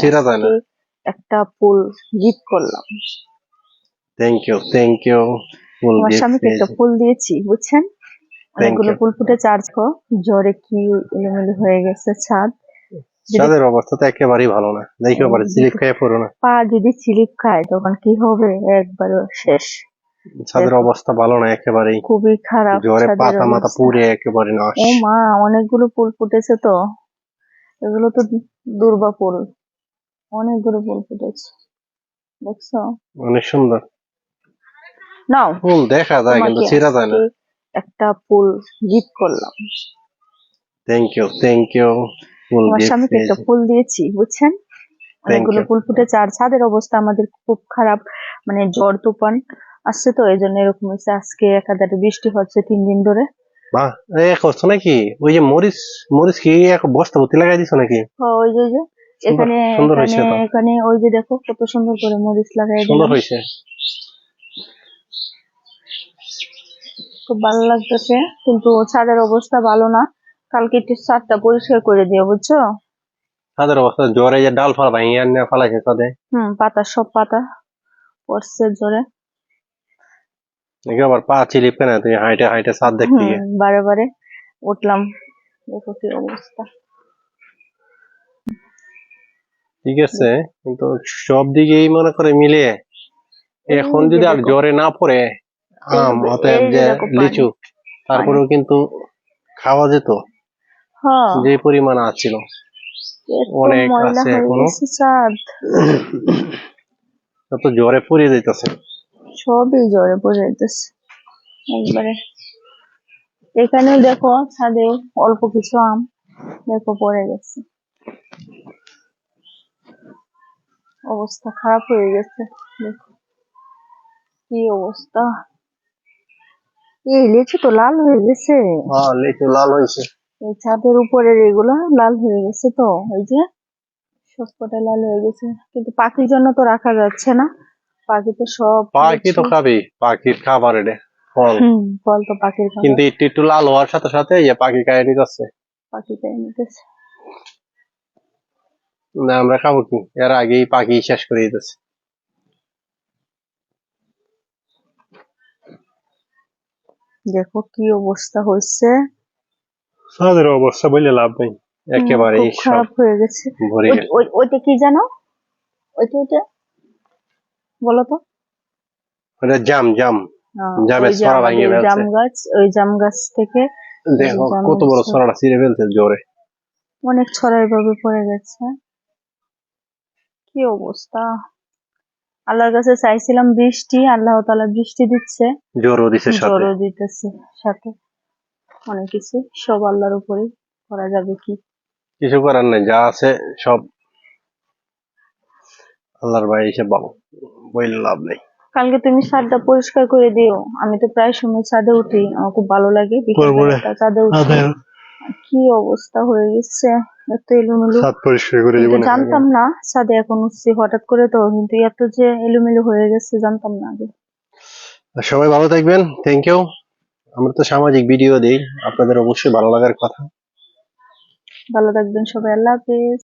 ছেড়া যায় না। একটা ফুল গিফট করলাম। থ্যাংক ইউ থ্যাংক ইউ ফুল আমার স্বামীকে একটা ফুল দিয়েছি বুঝছেন? অনেকগুলো ফুল ফুটে চার্জ জ্বরে কি এলোমেলো হয়ে গেছে ছাদ। ছাদের অবস্থা তো একেবারেই ভালো না। দেখো পারে স্লিপ খেয়ে পড়ো না। পা যদি স্লিপ খায় তখন কি হবে? একবার শেষ। ছাদের অবস্থা ভালো না একেবারেই। খুবই খারাপ জ্বরে পাতা মাথা পুড়ে একেবারে নাশ। ও মা অনেকগুলো ফুল ফুটেছে তো। এগুলো তো দুর্বা ফুল। অনেকগুলো ফুল ফুটেছে। দেখছ? অনেক সুন্দর। নাও। ফুল দেখা যায় কিন্তু তোমাকে যায় না। একটা ফুল গিফট করলাম। থ্যাংক ইউ থ্যাংক ইউ ফুল আমার স্বামীকে একটা ফুল দিয়েছি বুঝছেন? অনেকগুলো ফুল ফুটেছে আর ছাদের অবস্থা আমাদের খুব খারাপ মানে ঝড় তুফান আসছে তো এই জন্য এরকম হয়েছে। আজকে একাধারে বৃষ্টি হচ্ছে তিন দিন ধরে। বাহ এ করছ নাকি? ওই যে মরিচ মরিচ কি এক বস্তা ভর্তি লাগাই দিছো নাকি? ও, ওই যে ওই যে। সুন্দর- এখানে এখানে এখানে ওই যে দেখো কত সুন্দর করে মরিচ লাগাই সুন্দর হয়েছে। খুব ভালো লাগতেছে কিন্তু ছাদের অবস্থা ভালো না। কালকে একটু ছাদটা পরিষ্কার করে দিও বুঝছ? ছাদের অবস্থা জ্বরে যে ডাল ফাল ভাঙিয়ে আনিয়ে ফালাইছে ছাদে। হুম পাতা সব পাতা পড়ছে জোরে আবার পা চিলিপ কেন তুই হাইটে হাইটে ছাদ দেখতে বারে বারে উঠলাম। দেখো কি অবস্থা। ঠিক আছে? কিন্তু সব দিকেই মনে করে মিলে এখন যদি আর জ্বরে না পড়ে আম অতএব যে। লিচু তারপরেও কিন্তু খাওয়া যেত। হ্যাঁ। যে পরিমাণ আছিল অনেক আছে এখনও। তত জ্বরে পড়ে যাইতেছে। সবই জ্বরে পড়ে যেতেছে একবারে। এখানেও দেখো ছাদে অল্প কিছু আম দেখো পড়ে গেছে। অবস্থা খারাপ হয়ে গেছে। দেখো কি অবস্থা। এই লিচু তো লাল হয়ে গেছে। হ্যাঁ লিচু লাল হয়েছে। এই ছাদের উপরের এগুলো লাল হয়ে গেছে তো ওই যে সবকটা লাল হয়ে গেছে। কিন্তু পাখির জন্য তো রাখা যাচ্ছে না। পাখি তো সব পাখি তো খাবি পাখির খাবার এটা ফল। ফল তো পাখির খাবার। কিন্তু একটু একটু লাল হওয়ার সাথে সাথে ইয়ে পাখি খাই নিতেছে। পাখি তাই নিতেছে। না আমরা খাব কি? এর আগেই পাখি শেষ করে দিতেছে। দেখো কি অবস্থা হয়েছে। তাদের অবস্থা বললে লাভ নেই। একেবারে খারাপ হয়ে গেছে। ওই- ওইটা কি জানো? ওইটা ওইটা? বলো তো। ওটা জাম জাম। জামের ছড়া ভাঙিয়ে ফেলছে। জাম গাছ ওই জাম গাছ থেকে দেখো কত বড়। ছড়াটা ছিঁড়ে ফেলছে জোরে। অনেক ছড়াই ভাবে পড়ে গেছে। কি অবস্থা? আল্লাহর কাছে চাইছিলাম বৃষ্টি আল্লাহ তাআলা বৃষ্টি দিচ্ছে। জোরও দিছে সাথে। জ্বরও দিতেছে সাথে। অনেক কিছু সব আল্লাহর উপরে করা যাবে কি? কিছু করার নাই যা আছে সব আল্লাহর ভাই এসে বাবু বইলে লাভ নেই। কালকে তুমি ছাদটা পরিষ্কার করে দিও। আমি তো প্রায় সময় ছাদে উঠি আমার খুব ভালো লাগে ছাদে উঠি। কি অবস্থা হয়ে গেছে? এত এলোমেলো। ছাদ পরিষ্কার করে দিব জানতাম না ছাদে এখন উঠছি হঠাৎ করে তো কিন্তু এত যে এলোমেলো হয়ে গেছে জানতাম না আগে। সবাই ভালো থাকবেন থ্যাংক ইউ আমরা তো সামাজিক ভিডিও দিই আপনাদের অবশ্যই ভালো লাগার কথা। ভালো থাকবেন সবাই আল্লাহ হাফেজ।